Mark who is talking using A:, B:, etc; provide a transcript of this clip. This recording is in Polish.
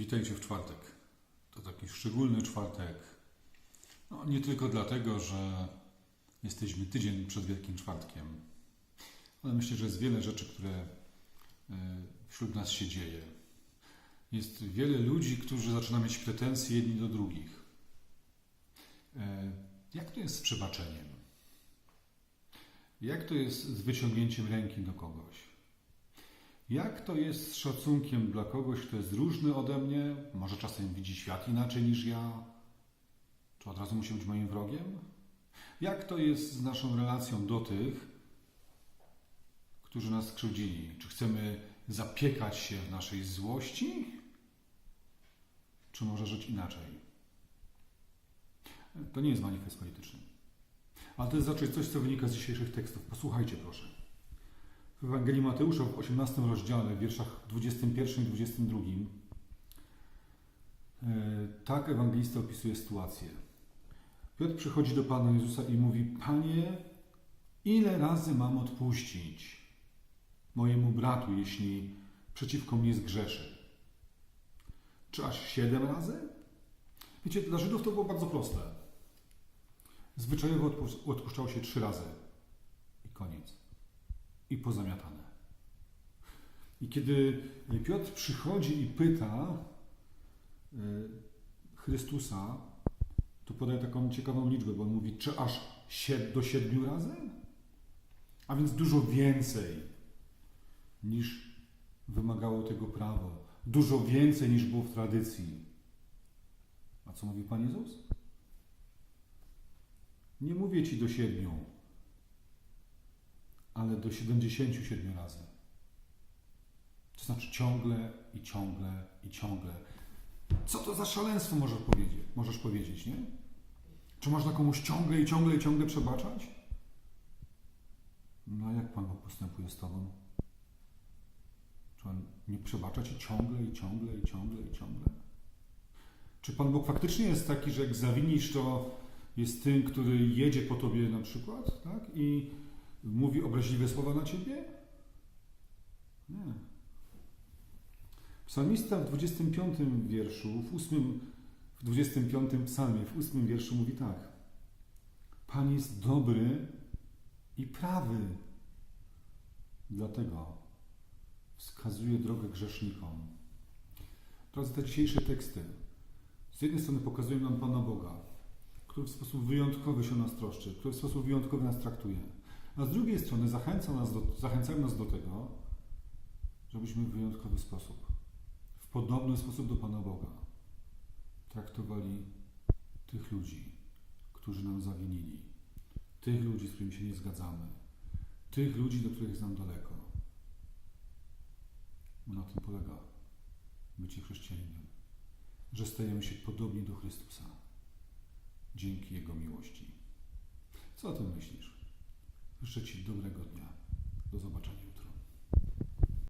A: Witajcie w czwartek. To taki szczególny czwartek. No, nie tylko dlatego, że jesteśmy tydzień przed Wielkim Czwartkiem, ale myślę, że jest wiele rzeczy, które e, wśród nas się dzieje. Jest wiele ludzi, którzy zaczynają mieć pretensje jedni do drugich. E, Jak to jest z przebaczeniem? Jak to jest z wyciągnięciem ręki do kogoś? Jak to jest z szacunkiem dla kogoś, kto jest różny ode mnie? Może czasem widzi świat inaczej niż ja? Czy od razu musi być moim wrogiem? Jak to jest z naszą relacją do tych, którzy nas skrzywdzili? Czy chcemy zapiekać się w naszej złości? Czy może żyć inaczej? To nie jest manifest polityczny. Ale to jest raczej coś, co wynika z dzisiejszych tekstów. Posłuchajcie proszę. W Ewangelii Mateusza w 18 rozdziale, w wierszach 21 i 22, e, tak ewangelista opisuje sytuację. Piotr przychodzi do Pana Jezusa i mówi: Panie, ile razy mam odpuścić mojemu bratu, jeśli przeciwko mnie zgrzeszy? Czy aż siedem razy? Wiecie, dla Żydów to było bardzo proste. Zwyczajowo odpu- odpuszczało się trzy razy i koniec i pozamiatane. I kiedy Piotr przychodzi i pyta y, Chrystusa, to podaje taką ciekawą liczbę, bo on mówi, czy aż do siedmiu razy? A więc dużo więcej niż wymagało tego prawo. Dużo więcej niż było w tradycji. A co mówi Pan Jezus? Nie mówię Ci do siedmiu, ale do 77 razy. To znaczy ciągle i ciągle i ciągle. Co to za szaleństwo możesz powiedzieć, możesz powiedzieć, nie? Czy można komuś ciągle i ciągle i ciągle przebaczać? No a jak Pan postępuje z Tobą? Czy On nie przebacza Ci ciągle i ciągle i ciągle i ciągle? Czy Pan Bóg faktycznie jest taki, że jak zawinisz, to jest tym, który jedzie po Tobie na przykład, tak? I mówi obraźliwe słowa na ciebie? Nie. Psalmista w 25 wierszu, w 8, w 25 psalmie, w 8 wierszu mówi tak. Pan jest dobry i prawy. Dlatego wskazuje drogę grzesznikom. Drodzy, te dzisiejsze teksty z jednej strony pokazują nam Pana Boga, który w sposób wyjątkowy się nas troszczy, który w sposób wyjątkowy nas traktuje. A z drugiej strony zachęca nas do, zachęcają nas do tego, żebyśmy w wyjątkowy sposób, w podobny sposób do Pana Boga, traktowali tych ludzi, którzy nam zawinili, tych ludzi, z którymi się nie zgadzamy, tych ludzi, do których jest nam daleko. Na tym polega bycie chrześcijaninem, że stajemy się podobni do Chrystusa dzięki Jego miłości. Co o tym myślisz? Życzę Ci dobrego dnia. Do zobaczenia.